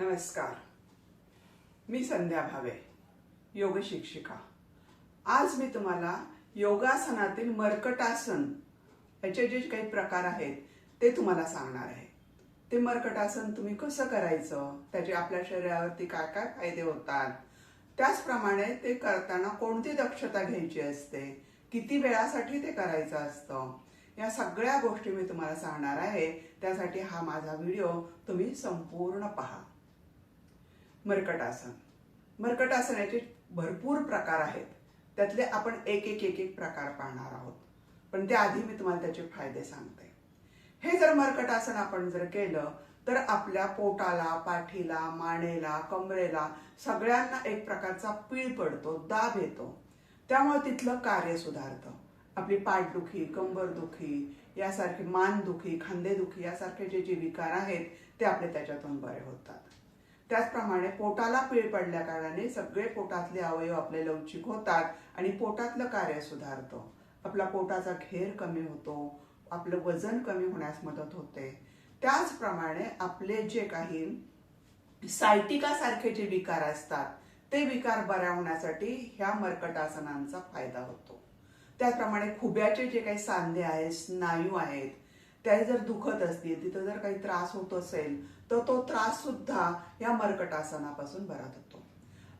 नमस्कार. मी संध्या भावे योग शिक्षिका. आज मी तुम्हाला योगासनातील मर्कटासन याचे जे काही प्रकार आहेत ते तुम्हाला सांगणार आहे. ते मर्कटासन तुम्ही कसं करायचं त्याचे आपल्या शरीरावरती काय काय फायदे होतात? त्याचप्रमाणे ते करताना कोणती दक्षता घ्यायची असते? किती वेळासाठी ते करायचं असतं? या सगळ्या गोष्टी मी तुम्हाला सांगणार आहे. त्यासाठी हा माझा व्हिडिओ तुम्ही संपूर्ण पहा. मर्कटासन. मर्कटासनाचे भरपूर प्रकार आहेत. त्यातले आपण एक एक एक एक प्रकार पाहणार आहोत. पण त्याआधी मी तुम्हाला त्याचे फायदे सांगते. हे जर मर्कटासन आपण जर केलं तर आपल्या पोटाला पाठीला मानेला कमरेला सगळ्यांना एक प्रकारचा पीळ पडतो दाब येतो. त्यामुळे तिथलं कार्य सुधारतं. आपली पाठदुखी कंबरदुखी यासारखी मानदुखी खांदेदुखी यासारखे जे जे विकार आहेत ते आपले त्याच्यातून बरे होतात. त्याचप्रमाणे पोटाला पीळ पडल्या कारणाने सगळे पोटातले अवयव आपले लवचिक होतात आणि पोटातलं कार्य सुधारतं. आपला पोटाचा घेर कमी होतो आपलं वजन कमी होण्यास मदत होते. त्याचप्रमाणे आपले जे काही सायटिका सारखे जे विकार असतात ते विकार बऱ्या होण्यासाठी ह्या मर्कटासनांचा फायदा होतो. त्याचप्रमाणे खुब्याचे जे काही सांधे आहेत स्नायू आहेत त्या जर दुखत असतील तिथं जर काही त्रास होत असेल तर तो त्रास सुद्धा या मर्कटासनापासून बरा होतो.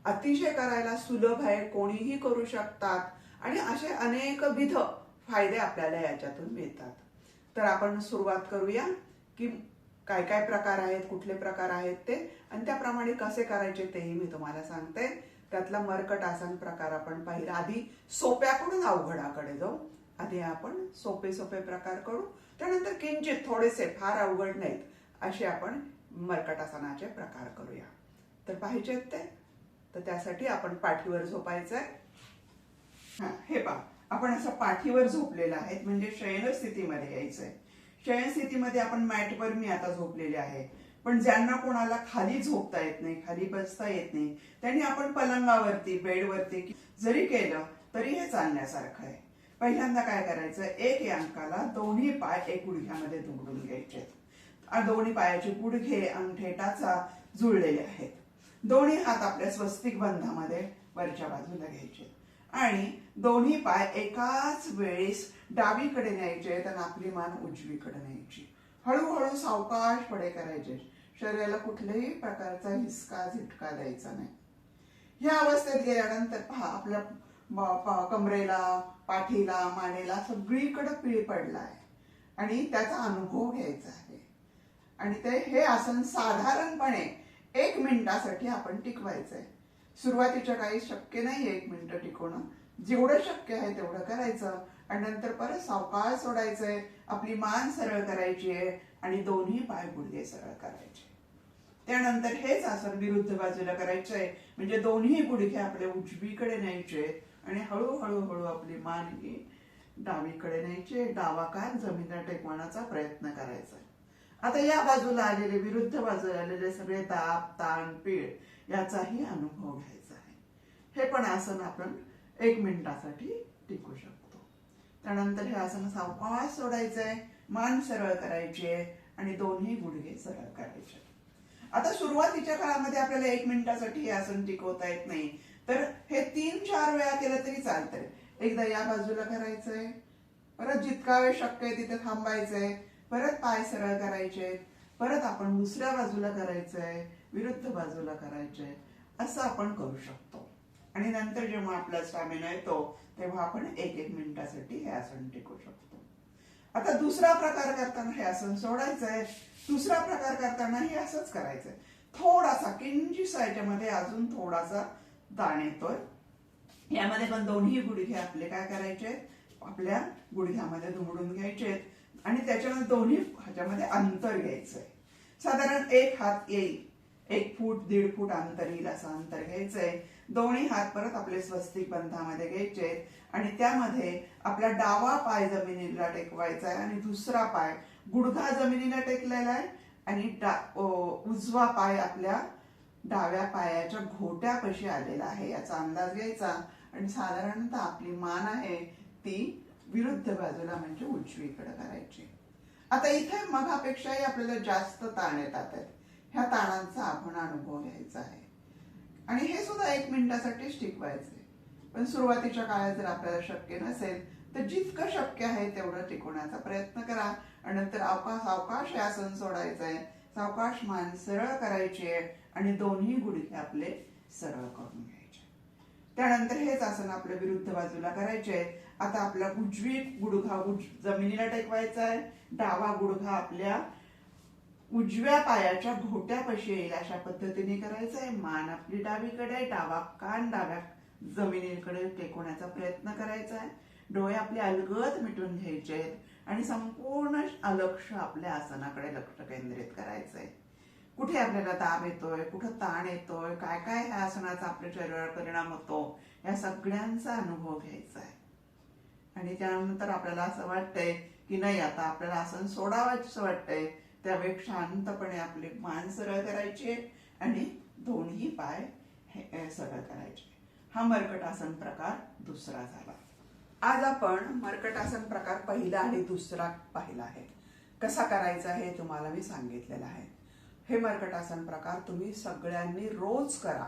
अतिशय करायला सुलभ आहे कोणीही करू शकतात आणि असे अनेक विध फायदे आपल्याला याच्यातून मिळतात. तर आपण सुरुवात करूया की काय काय प्रकार आहेत कुठले प्रकार आहेत ते आणि त्याप्रमाणे कसे करायचे तेही मी तुम्हाला सांगते. त्यातला मर्कट आसन प्रकार आपण पाहिला. आधी सोप्याकडून अवघडाकडे जाऊ. आधी आपण सोपे सोपे प्रकार करू. त्यानंतर किंचित थोडेसे फार अवघड नाहीत असे आपण मर्कटासनाचे प्रकार करूया. तर पाहिजेत ते? तर त्यासाठी आपण पाठीवर झोपायचंय. हा हे पहा. आपण असं पाठीवर झोपलेलं आहे म्हणजे शयन स्थितीमध्ये यायचंय. शयन स्थितीमध्ये आपण मॅटवर मी आता झोपलेले आहे. पण ज्यांना कोणाला खाली झोपता येत नाही खाली बसता येत नाही त्यांनी आपण पलंगावरती बेडवरती जरी केलं तरी हे चालण्यासारखं आहे. पहिल्यांदा काय करायचं? एक या अंकाला दोन्ही पाय एक गुडघ्यामध्ये दुमडून घ्यायचे. दोन्ही पायाचे गुडघे अंगठे टाचा जुळलेले आहेत. दोन्ही हात आपल्या स्वस्तिक बंधामध्ये वरच्या बाजूला घ्यायचे. आणि दोन्ही पाय एकाच वेळेस डावीकडे न्यायचे आणि आपली मान उजवीकडे न्यायची. हळूहळू सावकाशपणे करायचे. शरीराला कुठल्याही प्रकारचा हिसका झिटका द्यायचा नाही. ह्या अवस्थेत गेल्यानंतर पहा आपल्या कमरेला पाठीला मानेला सगळीकडे पिळी पडला आहे आणि त्याचा अनुभव घ्यायचा आहे. आणि ते हे आसन साधारणपणे एक मिनिटासाठी आपण टिकवायचं आहे सुरुवातीच्या काही शक्य नाही एक मिनिट टिकवणं. जेवढं शक्य आहे तेवढं करायचं. आणि नंतर परत सावकाळ सोडायचंय. आपली मान सरळ करायची आहे आणि दोन्ही पाय गुडघे सरळ करायचे. त्यानंतर हेच आसन विरुद्ध बाजूला करायचंय. म्हणजे दोन्ही गुडघे आपले उजवीकडे न्यायचे. आणि हळूहळू हळू आपली मान ही डावीकडे न्यायची डावाकार जमिनीला टेकवण्याचा प्रयत्न करायचा. आता या बाजूला आलेले विरुद्ध बाजूला आलेले सगळे ताप ताण पीळ याचाही अनुभव घ्यायचा आहे. हे पण आसन आपण एक मिनिटासाठी टिकू शकतो. त्यानंतर हे आसन सावकाश सोडायचंय मान सरळ करायची आहे आणि दोन्ही गुडघे सरळ करायचे. आता सुरुवातीच्या काळामध्ये आपल्याला एक मिनिटासाठी हे आसन टिकवता येत नाही. तर हे तीन चार वेळा केलं तरी चालतंय. एकदा या बाजूला करायचंय. परत जितका वेळ शक्य आहे तिथे थांबायचंय. परत पाय सरळ करायचे परत आपण दुसऱ्या बाजूला करायचंय. विरुद्ध बाजूला करायचंय. असं आपण करू शकतो. आणि नंतर जेव्हा आपला स्टॅमिना येतो तेव्हा आपण एक एक मिनिटासाठी हे आसन टिकू शकतो. आता दुसरा प्रकार करताना हे आसन सोडायचंय. दुसरा प्रकार करताना हे असंच करायचंय. थोडासा किंचित याच्यामध्ये अजून थोडासा दाण येतोय. यामध्ये पण दोन्ही गुडघे आपले काय करायचे? आपल्या गुडघ्यामध्ये दुमडून घ्यायचे आणि त्याच्यामध्ये दोन्ही ह्याच्यामध्ये अंतर घ्यायचंय. साधारण एक हात येईल एक फूट दीड फूट अंतर येईल असं अंतर घ्यायचंय. दोन्ही हात परत आपले स्वस्तिक बंधामध्ये घ्यायचे आणि त्यामध्ये आपला डावा पाय जमिनीला टेकवायचा आहे आणि दुसरा पाय गुडघा जमिनीला टेकलेला आहे आणि डा- उजवा पाय आपल्या डाव्या पायाच्या घोट्यापाशी आलेला आहे याचा अंदाज घ्यायचा. आणि साधारणतः आपली मान आहे ती विरुद्ध बाजूला म्हणजे उजवीकडे करायची. आता इथे मगापेक्षाही आपल्याला जास्त ताण येतात. आहेत ह्या ताणांचा आपण अनुभव घ्यायचा आहे. आणि हे सुद्धा एक मिनिटासाठीच टिकवायचे. पण सुरुवातीच्या काळात जर आपल्याला शक्य नसेल तर जितकं शक्य आहे तेवढं टिकवण्याचा प्रयत्न करा. आणि नंतर अवकाश सावकाश हे आसन सोडायचं आहे सावकाश मान सरळ करायची. आहे आणि दोन्ही गुडघे आपले सरळ करून घ्यायचे. त्यानंतर हेच आसन आपल्या विरुद्ध बाजूला करायचे. आता आपला उजवी गुडघा उज जमिनीला टेकवायचा आहे. डावा गुडघा आपल्या उजव्या पायाच्या घोट्यापाशी येईल अशा पद्धतीने करायचं आहे. मान आपली डावीकडे डावा कान डाव्या जमिनीकडे टेकवण्याचा प्रयत्न करायचा आहे. डोळे आपले अलगद मिटून घ्यायचे आहेत. आणि संपूर्ण अलक्ष आपल्या आसनाकडे लक्ष केंद्रित करायचं आहे. कुठे आपल्याला ताप येतोय कुठं ताण येतोय काय काय ह्या आसनाचा आपल्या शरीरावर परिणाम होतो या सगळ्यांचा अनुभव घ्यायचा आहे. आणि त्यानंतर आपल्याला असं वाटतंय की नाही आता आपल्याला आसन सोडावंच वाटतंय. त्यावेळी शांतपणे आपले मान सरळ करायचे आणि दोन्ही पाय हे सरळ करायचे. हा मर्कटासन प्रकार दुसरा झाला. आज आपण मर्कटासन प्रकार पहिला आणि दुसरा पाहिला आहे. कसा करायचा हे तुम्हाला मी सांगितलेलं आहे. हे मर्कटासन प्रकार तुम्ही सगळ्यांनी रोज करा.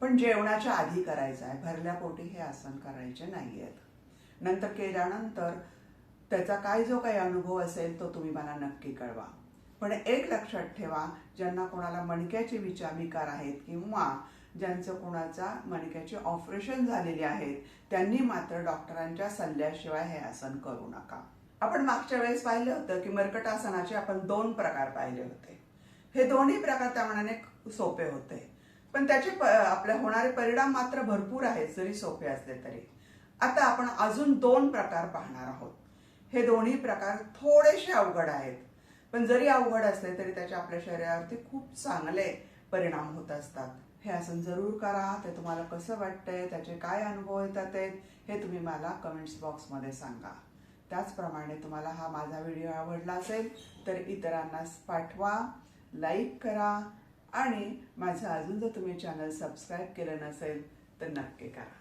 पण जेवणाच्या आधी करायचं आहे. भरल्या पोटी हे आसन करायचे नाही आहेत नंतर केल्यानंतर त्याचा काय जो काही अनुभव असेल तो तुम्ही मला नक्की कळवा. पण एक लक्षात ठेवा ज्यांना कोणाला मणक्याचे विचार आहेत किंवा ज्यांचं कोणाचा मणक्याचे ऑपरेशन झालेले आहेत त्यांनी मात्र डॉक्टरांच्या सल्ल्याशिवाय हे आसन करू नका. आपण मागच्या वेळेस पाहिलं होतं की मर्कटासनाचे आपण दोन प्रकार पाहिले होते. हे दोन्ही प्रकार त्या मनाने सोपे होते. पण त्याचे आपले आपल्या होणारे परिणाम मात्र भरपूर आहेत जरी सोपे असले तरी. आता आपण अजून दोन प्रकार पाहणार आहोत. हे दोन्ही प्रकार थोडेसे अवघड आहेत. पण जरी अवघड असले तरी त्याचे आपल्या शरीरावरती खूप चांगले परिणाम होत असतात. हे आसन जरूर करा ते तुम्हाला कसं वाटतंय त्याचे काय अनुभव येतात हे तुम्ही मला कमेंट्स बॉक्समध्ये सांगा. त्याचप्रमाणे तुम्हाला हा माझा व्हिडिओ आवडला असेल तर इतरांना पाठवा. लाईक करा आणि माझं अजून जर तुम्ही चॅनल सबस्क्राईब केलं नसेल तर नक्की करा.